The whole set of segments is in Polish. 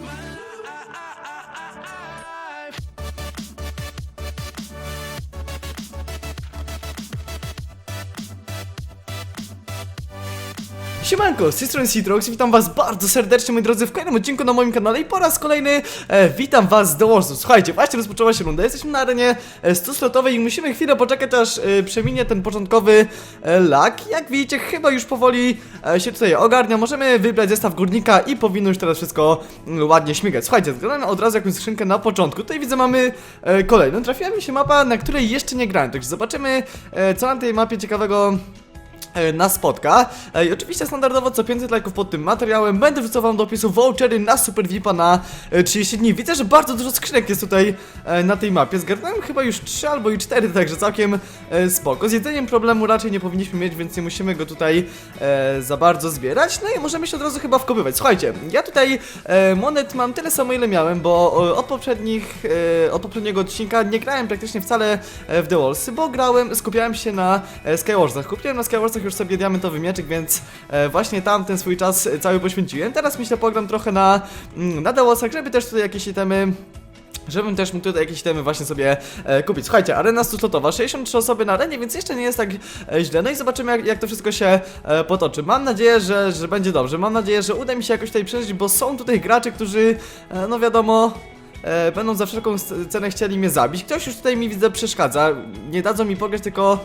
My Siemanko, z tej strony Citrox, witam was bardzo serdecznie moi drodzy w kolejnym odcinku na moim kanale i po raz kolejny e, witam was z The. Słuchajcie, właśnie rozpoczęła się runda, jesteśmy na arenie e, 100-slotowej i musimy chwilę poczekać aż e, przeminie ten początkowy e, lag. Jak widzicie, chyba już powoli e, się tutaj ogarnia, możemy wybrać zestaw górnika i powinno już teraz wszystko mm, ładnie śmigać. Słuchajcie, zgrałem od razu jakąś skrzynkę na początku, tutaj widzę mamy e, kolejną, trafiła mi się mapa, na której jeszcze nie grałem, także zobaczymy e, co na tej mapie ciekawego e, nas spotka. E, I oczywiście standardowo co 500 lajków pod tym materiałem będę wrzucał wam do opisu vouchery na Super VIPa na e, 30 dni. Widzę, że bardzo dużo skrzynek jest tutaj e, na tej mapie. Zgarnąłem chyba już 3 albo i 4, także całkiem e, spoko. Z jedzeniem problemu raczej nie powinniśmy mieć, więc nie musimy go tutaj e, za bardzo zbierać. No i możemy się od razu chyba wkopywać. Słuchajcie, ja tutaj e, monet mam tyle samo ile miałem, bo e, od poprzednich, e, od poprzedniego odcinka nie grałem praktycznie wcale e, w The Wallsy, bo grałem, skupiałem się na e, Skywarsach. Kupiłem na Skywarsach już sobie diamentowy mieczyk, więc e, właśnie tam ten swój czas e, cały poświęciłem. Teraz myślę pogram trochę na, mm, na Wallsach, żeby też tutaj jakieś itemy Żebym też mógł tutaj jakieś temy właśnie sobie e, kupić. Słuchajcie, arena 100 63 osoby na arenie, więc jeszcze nie jest tak e, źle. No i zobaczymy, jak, jak to wszystko się e, potoczy. Mam nadzieję, że, że będzie dobrze. Mam nadzieję, że uda mi się jakoś tutaj przeżyć, bo są tutaj gracze, którzy, e, no wiadomo, e, będą za wszelką cenę chcieli mnie zabić. Ktoś już tutaj mi widzę przeszkadza. Nie dadzą mi pograć, tylko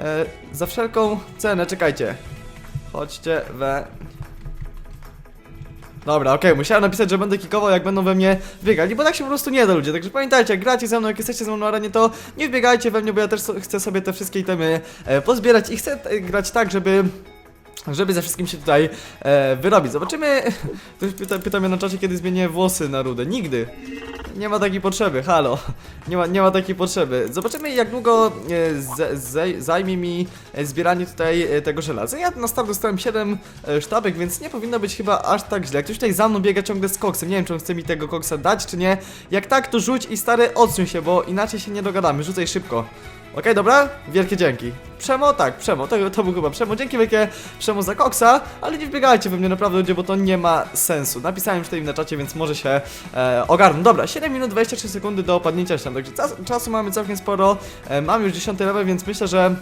e, za wszelką cenę. Czekajcie. Chodźcie we Dobra, okej, musiałem napisać, że będę kikował, jak będą we mnie wbiegali, bo tak się po prostu nie da ludzie. Także pamiętajcie, jak gracie ze mną, jak jesteście ze mną na arenie, to nie wbiegajcie we mnie, bo ja też so, chcę sobie te wszystkie itemy e, pozbierać i chcę e, grać tak, żeby żeby ze wszystkim się tutaj e, wyrobić. Zobaczymy. Ktoś pyta, pyta mnie na czacie, kiedy zmienię włosy na rudę. Nigdy. Nie ma takiej potrzeby, halo. Nie ma, nie ma takiej potrzeby. Zobaczymy, jak długo e, z, z, zajmie mi e, zbieranie tutaj e, tego żelaza. Ja na start dostałem 7 e, sztabek, więc nie powinno być chyba aż tak źle. Ktoś tutaj za mną biega ciągle z koksem. Nie wiem, czy on chce mi tego koksa dać, czy nie. Jak tak, to rzuć i stary, odsuń się, bo inaczej się nie dogadamy. Rzucaj szybko. Okej, dobra? Wielkie dzięki. Przemo? Tak, Przemo. To, to był chyba Przemo. Dzięki wielkie Przemo za koksa, ale nie wbiegajcie we mnie naprawdę ludzie, bo to nie ma sensu. Napisałem już tutaj na czacie, więc może się e, ogarną. Dobra, 7 minut 23 sekundy do opadnięcia się, także czas, czasu mamy całkiem sporo. E, mam już 10 level, więc myślę, że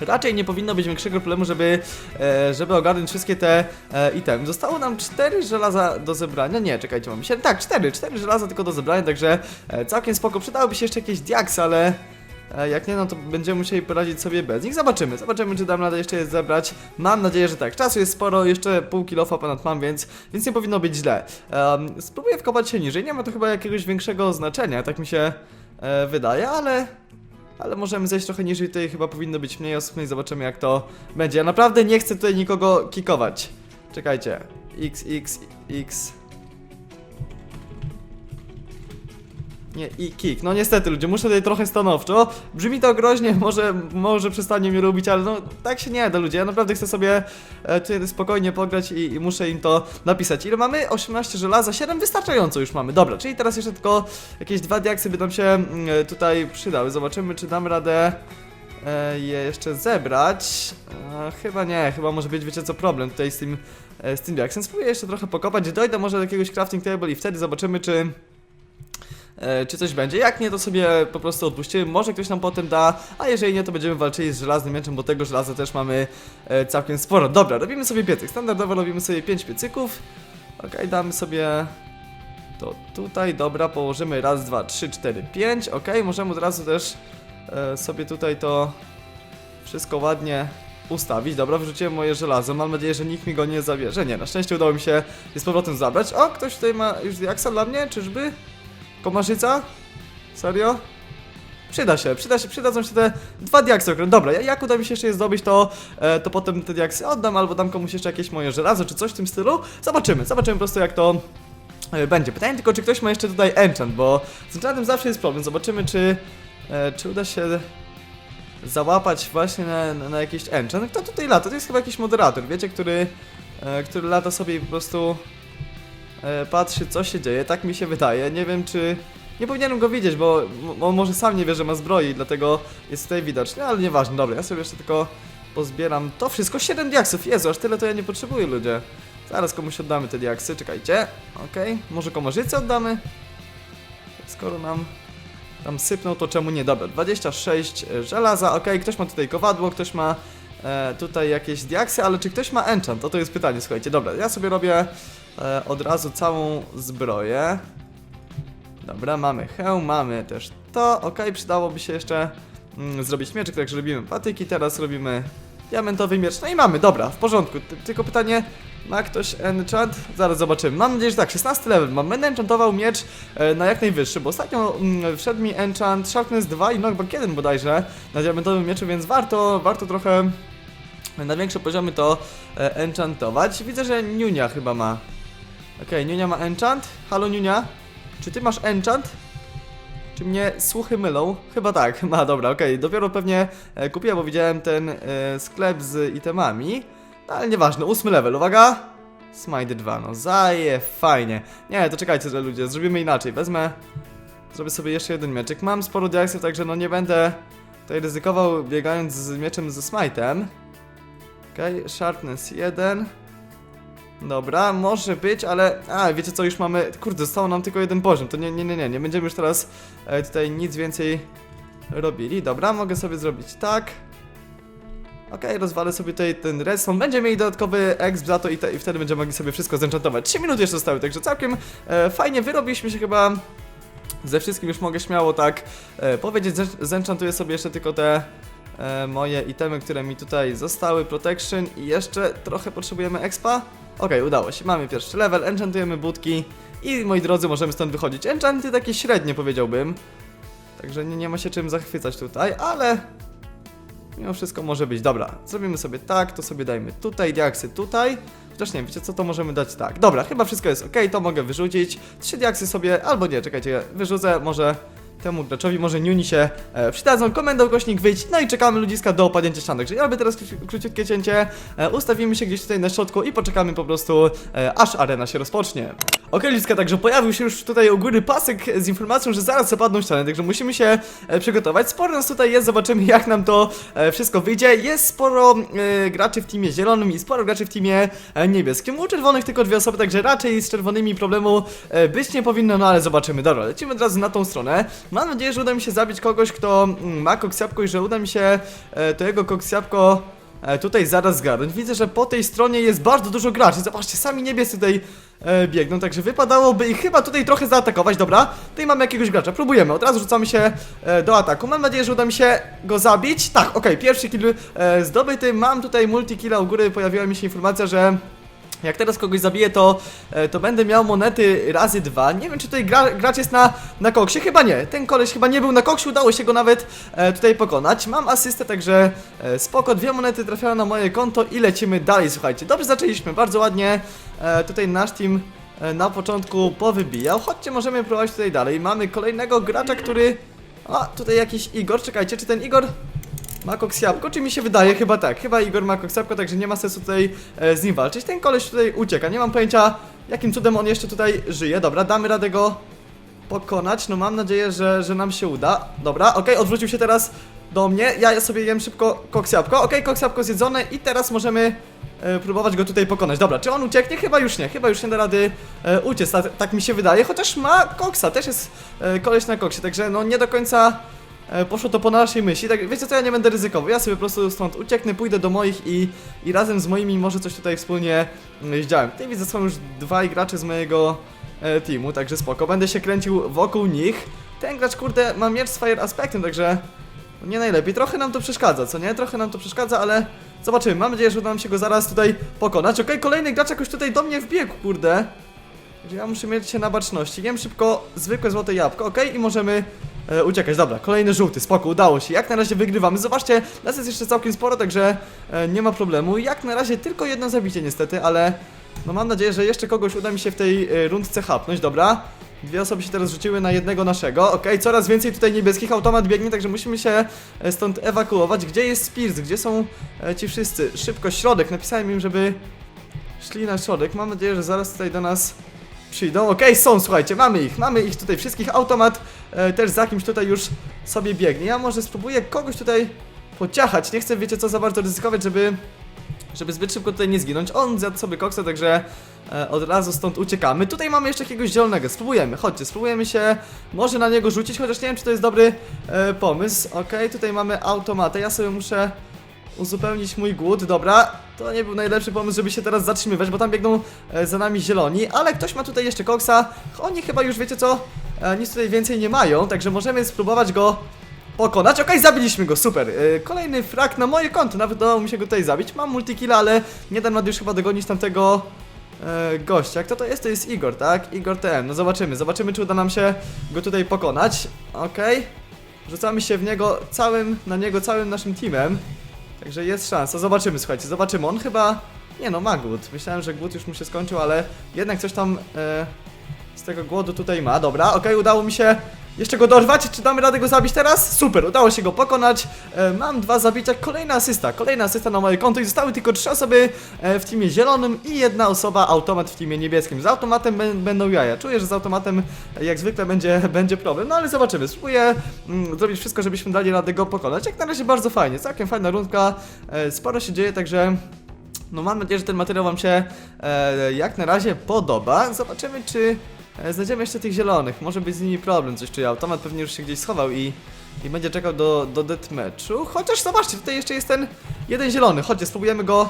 Raczej nie powinno być większego problemu, żeby, e, żeby ogarnąć wszystkie te e, itemy. Zostało nam 4 żelaza do zebrania. Nie, czekajcie, mamy 7. Tak, 4, 4 żelaza tylko do zebrania, także e, całkiem spoko. Przydałoby się jeszcze jakieś diaksy, ale jak nie, no to będziemy musieli poradzić sobie bez nich. Zobaczymy, zobaczymy, czy dam radę jeszcze je zebrać. Mam nadzieję, że tak. Czasu jest sporo, jeszcze pół kilofa ponad mam, więc, więc nie powinno być źle. Em, spróbuję wkopać się niżej. Nie ma to chyba jakiegoś większego znaczenia, tak mi się e, wydaje, ale ale możemy zejść trochę niżej, tutaj chyba powinno być mniej osób, no i zobaczymy jak to będzie. Ja naprawdę nie chcę tutaj nikogo kikować. Czekajcie. X, X, X. Nie, i kick. No niestety ludzie, muszę tutaj trochę stanowczo. Brzmi to groźnie, może, może przestanie mnie lubić, ale no tak się nie da ludzie. Ja naprawdę chcę sobie e, tutaj spokojnie pograć i, i muszę im to napisać. Ile mamy? 18 żelaza, 7 wystarczająco już mamy. Dobra, czyli teraz jeszcze tylko jakieś dwa diaksy by nam się mm, e, tutaj przydały. Zobaczymy, czy dam radę e, je jeszcze zebrać. E, chyba nie, chyba może być, wiecie co, problem tutaj z tym, e, z tym diaksem. Spróbuję jeszcze trochę pokapać, dojdę może do jakiegoś crafting table i wtedy zobaczymy, czy e, czy coś będzie. Jak nie, to sobie po prostu odpuścimy. Może ktoś nam potem da, a jeżeli nie, to będziemy walczyli z żelaznym mieczem, bo tego żelaza też mamy e, całkiem sporo. Dobra, robimy sobie piecyk. Standardowo robimy sobie 5 piecyków. Okej, damy sobie to tutaj. Dobra, położymy raz, dwa, trzy, cztery, pięć. Okej, możemy od razu też e, sobie tutaj to wszystko ładnie ustawić. Dobra, wrzuciłem moje żelazo. Mam nadzieję, że nikt mi go nie zabierze. Nie, na szczęście udało mi się je z powrotem zabrać. O, ktoś tutaj ma już diaksa dla mnie, czyżby? Komarzyca? Serio? Przyda się, przyda się, przydadzą się te dwa diaksy okręt. Dobra, ja- jak uda mi się jeszcze je zdobyć, to, e, to potem te diaksy oddam, albo dam komuś jeszcze jakieś moje żelazo, czy coś w tym stylu. Zobaczymy, zobaczymy po prostu jak to e, będzie. Pytanie tylko, czy ktoś ma jeszcze tutaj enchant, bo z enchantem zawsze jest problem. Zobaczymy, czy, e, czy uda się załapać właśnie na, na, na jakiś enchant. Kto tutaj lata? To jest chyba jakiś moderator, wiecie, który, e, który lata sobie po prostu e, patrzy, co się dzieje. Tak mi się wydaje. Nie wiem, czy... Nie powinienem go widzieć, bo on może sam nie wie, że ma zbroi, dlatego jest tutaj widoczny, ale nieważne. Dobra, ja sobie jeszcze tylko pozbieram to wszystko. 7 diaksów, Jezu, aż tyle to ja nie potrzebuję, ludzie. Zaraz komuś oddamy te diaksy, czekajcie. Okej, może komarzycy oddamy? Skoro nam tam sypną, to czemu nie? Dobra, 26 żelaza, okej, ktoś ma tutaj kowadło, ktoś ma e, tutaj jakieś diaksy, ale czy ktoś ma enchant? To to jest pytanie, słuchajcie, dobra, ja sobie robię e, od razu całą zbroję. Dobra, mamy hełm, mamy też to, okej, przydałoby się jeszcze mm, zrobić mieczyk, także robimy patyki, teraz robimy diamentowy miecz, no i mamy, dobra, w porządku, Ty, tylko pytanie, ma ktoś enchant? Zaraz zobaczymy, mam nadzieję, że tak, 16 level, mam, będę enchantował miecz e, na jak najwyższy, bo ostatnio mm, wszedł mi enchant Sharpness 2 i Knockback 1 bodajże na diamentowym mieczu, więc warto, warto trochę na większe poziomy to e, enchantować. Widzę, że Niunia chyba ma. Okej, Niunia ma enchant. Halo Niunia, czy ty masz enchant? Czy mnie słuchy mylą? Chyba tak, ma, dobra, okej, dopiero pewnie e, kupiłem, bo widziałem ten e, sklep z itemami, no, ale nieważne, ósmy level, uwaga! Smite 2, no zaje, fajnie. Nie, to czekajcie, że ludzie, zrobimy inaczej, wezmę, zrobię sobie jeszcze jeden mieczek, mam sporo diaksów, także no nie będę tutaj ryzykował biegając z mieczem ze smite'em. Okej, sharpness 1. Dobra, może być, ale... A, wiecie co, już mamy... Kurde, zostało nam tylko jeden poziom, to nie, nie, nie, nie, nie będziemy już teraz e, tutaj nic więcej robili. Dobra, mogę sobie zrobić tak. Okej, rozwalę sobie tutaj ten redstone. Będziemy mieli dodatkowy exp za to i, te, i wtedy będziemy mogli sobie wszystko zenchantować. 3 minuty jeszcze zostały, także całkiem e, fajnie wyrobiliśmy się chyba ze wszystkim już mogę śmiało tak e, powiedzieć. Zen- Zenchantuję sobie jeszcze tylko te moje itemy, które mi tutaj zostały. Protection i jeszcze trochę potrzebujemy expa. Okej, udało się. Mamy pierwszy level, enchantujemy budki i moi drodzy, możemy stąd wychodzić. Enchanty takie średnie powiedziałbym. Także nie, nie ma się czym zachwycać tutaj, ale mimo wszystko może być. Dobra, zrobimy sobie tak, to sobie dajmy tutaj, diaksy tutaj. Chociaż nie, wiecie co, to możemy dać tak. Dobra, chyba wszystko jest ok, to mogę wyrzucić. Trzy diaksy sobie, albo nie, czekajcie, wyrzucę, może temu graczowi, może Niuni się e, przydadzą. Komenda ukośnik wyjść, no i czekamy ludziska do opadnięcia ścian. Także robię teraz króci- króciutkie cięcie, e, ustawimy się gdzieś tutaj na środku i poczekamy po prostu, e, aż arena się rozpocznie. Ok, ludziska, także pojawił się już tutaj u góry pasek z informacją, że zaraz zapadną ściany, także musimy się e, przygotować. Sporo nas tutaj jest, zobaczymy jak nam to e, wszystko wyjdzie. Jest sporo e, graczy w teamie zielonym i sporo graczy w teamie niebieskim. U czerwonych tylko dwie osoby, także raczej z czerwonymi problemu być nie powinno, no ale zobaczymy. Dobra, lecimy od razu na tą stronę. Mam nadzieję, że uda mi się zabić kogoś, kto mm, ma koksjapko i że uda mi się to jego koksjapko e, tutaj zaraz zgarnąć. Widzę, że po tej stronie jest bardzo dużo graczy. Zobaczcie, sami niebiescy tutaj e, biegną, także wypadałoby ich chyba tutaj trochę zaatakować. Dobra, tutaj mamy jakiegoś gracza. Próbujemy, od razu rzucamy się e, do ataku. Mam nadzieję, że uda mi się go zabić. Tak, okej, pierwszy kill e, zdobyty. Mam tutaj multikilla u góry. Pojawiła mi się informacja, że jak teraz kogoś zabiję, to, e, to będę miał monety razy dwa. Nie wiem, czy tutaj gra, gracz jest na, na koksie. Chyba nie. Ten koleś chyba nie był na koksie. Udało się go nawet e, tutaj pokonać. Mam asystę, także e, spoko. Dwie monety trafiają na moje konto i lecimy dalej, słuchajcie. Dobrze zaczęliśmy, bardzo ładnie. E, tutaj nasz team e, na początku powybijał. Chodźcie, możemy próbować tutaj dalej. Mamy kolejnego gracza, który... A, tutaj jakiś Igor. Czekajcie, czy ten Igor... Ma koksjabłko, czy mi się wydaje? Chyba tak. Chyba Igor ma koksjabłko, także nie ma sensu tutaj e, z nim walczyć. Ten koleś tutaj ucieka. Nie mam pojęcia, jakim cudem on jeszcze tutaj żyje. Dobra, damy radę go pokonać. No mam nadzieję, że, że nam się uda. Dobra, okej, odwrócił się teraz do mnie. Ja sobie jem szybko koksjabłko. Okej, koksjabłko zjedzone i teraz możemy e, próbować go tutaj pokonać. Dobra, czy on ucieknie? Chyba już nie. Chyba już nie da rady e, uciec. Tak, tak mi się wydaje. Chociaż ma koksa. Też jest e, koleś na koksie, także no nie do końca poszło to po naszej myśli. Tak, wiecie co, ja nie będę ryzykował. Ja sobie po prostu stąd ucieknę, pójdę do moich i, i razem z moimi może coś tutaj wspólnie mm, zdziałem. Tutaj widzę, są już dwaj gracze z mojego e, teamu, także spoko. Będę się kręcił wokół nich. Ten gracz, kurde, ma miecz z fire aspektem, także nie najlepiej. Trochę nam to przeszkadza, co nie? Trochę nam to przeszkadza, ale zobaczymy. Mam nadzieję, że uda nam się go zaraz tutaj pokonać. Okej, kolejny gracz jakoś tutaj do mnie wbiegł, kurde. Ja muszę mieć się na baczności. Jem szybko zwykłe złote jabłko, ok? I możemy e, uciekać. Dobra, kolejny żółty, spoko, udało się. Jak na razie wygrywamy. Zobaczcie, nas jest jeszcze całkiem sporo, także e, nie ma problemu. Jak na razie tylko jedno zabicie niestety, ale no mam nadzieję, że jeszcze kogoś uda mi się w tej e, rundce hapnąć. Dobra. Dwie osoby się teraz rzuciły na jednego naszego. Okej, coraz więcej tutaj niebieskich automat biegnie, także musimy się e, stąd ewakuować. Gdzie jest Spears? Gdzie są e, ci wszyscy? Szybko, środek. Napisałem im, żeby szli na środek. Mam nadzieję, że zaraz tutaj do nas przyjdą. Okej, są, słuchajcie, mamy ich, mamy ich tutaj wszystkich. Automat e, też za kimś tutaj już sobie biegnie. Ja może spróbuję kogoś tutaj pociachać. Nie chcę, wiecie co, za bardzo ryzykować, żeby żeby zbyt szybko tutaj nie zginąć. On zjadł sobie koksa, także e, od razu stąd uciekamy. Tutaj mamy jeszcze jakiegoś zielonego, spróbujemy, chodźcie, spróbujemy się może na niego rzucić, chociaż nie wiem, czy to jest dobry e, pomysł. Okej, tutaj mamy automatę, ja sobie muszę uzupełnić mój głód, dobra. To nie był najlepszy pomysł, żeby się teraz zatrzymywać, bo tam biegną e, za nami zieloni, ale ktoś ma tutaj jeszcze koksa. Oni chyba już, wiecie co, e, nic tutaj więcej nie mają, także możemy spróbować go pokonać. Okej, zabiliśmy go, super. E, kolejny frak na moje konto, nawet udało mi się go tutaj zabić. Mam multikilla, ale nie dam rady już chyba dogonić tamtego e, gościa. Kto to jest? To jest Igor, tak? Igor TM. No zobaczymy, zobaczymy, czy uda nam się go tutaj pokonać. Okej. Rzucamy się w niego całym, na niego całym naszym teamem. Także jest szansa, zobaczymy, słuchajcie, zobaczymy. On chyba. Nie no, ma głód. Myślałem, że głód już mu się skończył, ale jednak coś tam e, z tego głodu tutaj ma. Dobra, okej, udało mi się jeszcze go dorwać. Czy damy radę go zabić teraz? Super, udało się go pokonać. E, mam dwa zabicia, kolejna asysta, kolejna asysta na moje konto i zostały tylko trzy osoby e, w teamie zielonym i jedna osoba, automat w teamie niebieskim. Z automatem bę- będą jaja. Czuję, że z automatem e, jak zwykle będzie, będzie problem, no ale zobaczymy. Spróbuję mm, zrobić wszystko, żebyśmy dali radę go pokonać. Jak na razie bardzo fajnie, całkiem fajna rundka, e, sporo się dzieje, także... No mam nadzieję, że ten materiał Wam się e, jak na razie podoba. Zobaczymy, czy znajdziemy jeszcze tych zielonych. Może być z nimi problem, coś czy automat pewnie już się gdzieś schował i, i będzie czekał do, do deathmatchu. Chociaż zobaczcie, tutaj jeszcze jest ten jeden zielony. Chodźcie, spróbujemy go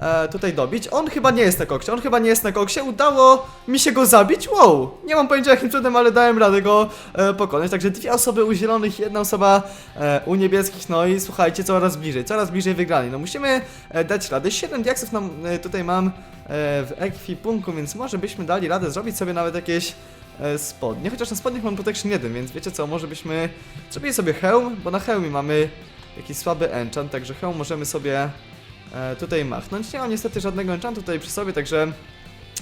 e, tutaj dobić. On chyba nie jest na koksie, on chyba nie jest na koksie. Udało mi się go zabić. Wow! Nie mam pojęcia jakim cudem, ale dałem radę go e, pokonać. Także dwie osoby u zielonych, jedna osoba e, u niebieskich. No i słuchajcie, coraz bliżej, coraz bliżej wygranej. No musimy e, dać radę. 7 diaksów nam e, tutaj mam e, w ekwipunku, więc może byśmy dali radę zrobić sobie nawet jakieś e, spodnie. Chociaż na spodniach mam protection 1, więc wiecie co, może byśmy zrobili sobie hełm, bo na hełmie mamy jakiś słaby enchant, także hełm możemy sobie tutaj machnąć. Nie mam niestety żadnego enchantu tutaj przy sobie, także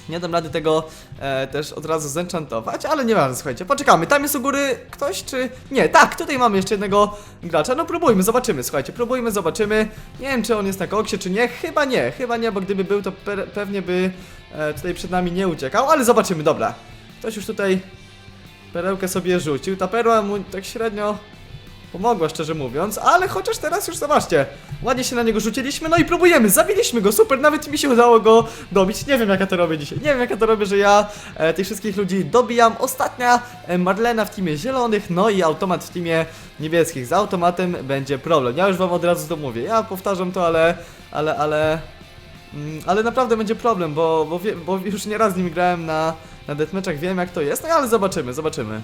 nie dam rady tego e, też od razu zenchantować, ale nieważne, słuchajcie, poczekamy. Tam jest u góry ktoś, czy... Nie, tak, tutaj mamy jeszcze jednego gracza. No próbujmy, zobaczymy, słuchajcie, próbujmy, zobaczymy. Nie wiem, czy on jest na koksie, czy nie. Chyba nie, chyba nie, bo gdyby był, to pe pewnie by e, tutaj przed nami nie uciekał, ale zobaczymy, dobra. Ktoś już tutaj perełkę sobie rzucił. Ta perła mu tak średnio pomogła, szczerze mówiąc, ale chociaż teraz już zobaczcie, ładnie się na niego rzuciliśmy, no i próbujemy, zabiliśmy go, super, nawet mi się udało go dobić, nie wiem jak ja to robię dzisiaj, nie wiem jak ja to robię, że ja e, tych wszystkich ludzi dobijam, ostatnia e, Marlena w teamie zielonych, no i automat w teamie niebieskich, z automatem będzie problem, ja już wam od razu to mówię, ja powtarzam to, ale, ale, ale, mm, ale naprawdę będzie problem, bo, bo, wie, bo już nieraz z nim grałem na, na deathmatchach, wiem jak to jest, no ale zobaczymy, zobaczymy.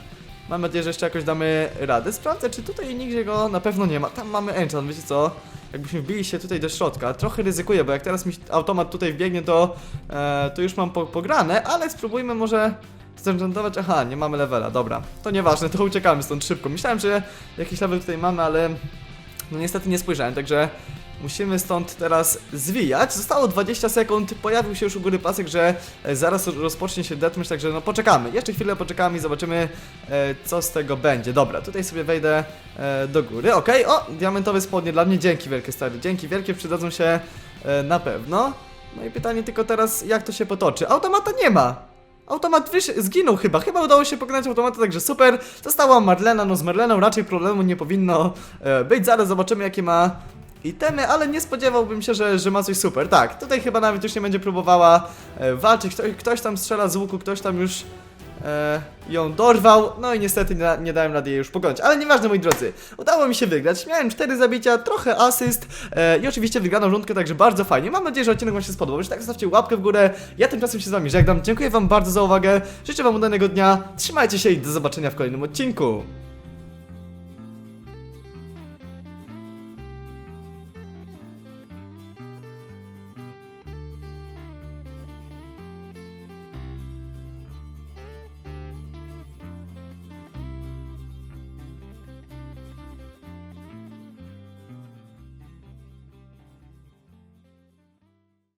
Mam nadzieję, że jeszcze jakoś damy radę. Sprawdzę, czy tutaj nigdzie go na pewno nie ma. Tam mamy enchant, wiecie co? Jakbyśmy wbili się tutaj do środka, trochę ryzykuję, bo jak teraz mi automat tutaj wbiegnie, to, e, to już mam po, pograne, ale spróbujmy może zenchantować. Aha, nie mamy levela, dobra. To nieważne, to uciekamy stąd szybko. Myślałem, że jakiś level tutaj mamy, ale no niestety nie spojrzałem, także musimy stąd teraz zwijać. Zostało 20 sekund, pojawił się już u góry pasek, że e, zaraz rozpocznie się deathmatch, także no poczekamy. Jeszcze chwilę poczekamy i zobaczymy e, co z tego będzie. Dobra, tutaj sobie wejdę e, do góry, okej, o, diamentowe spodnie dla mnie, dzięki wielkie stary, dzięki wielkie, przydadzą się na pewno. No i pytanie tylko teraz, jak to się potoczy? Automata nie ma! Automat zginął chyba, chyba udało się pokonać automata, także super. Została Marlena, no z Marleną raczej problemu nie powinno być. Zaraz zobaczymy jakie ma itemy, ale nie spodziewałbym się, że, że ma coś super. Tak, tutaj chyba nawet już nie będzie próbowała e, walczyć. Ktoś, ktoś tam strzela z łuku, ktoś tam już e, ją dorwał. No i niestety nie, nie dałem rady jej już pokonać. Ale nieważne, moi drodzy. Udało mi się wygrać. Miałem 4 zabicia, trochę asyst e, i oczywiście wygraną rundkę, także bardzo fajnie. Mam nadzieję, że odcinek Wam się spodobał. Jeśli tak, zostawcie łapkę w górę. Ja tymczasem się z Wami żegnam. Dziękuję Wam bardzo za uwagę. Życzę Wam udanego dnia. Trzymajcie się i do zobaczenia w kolejnym odcinku.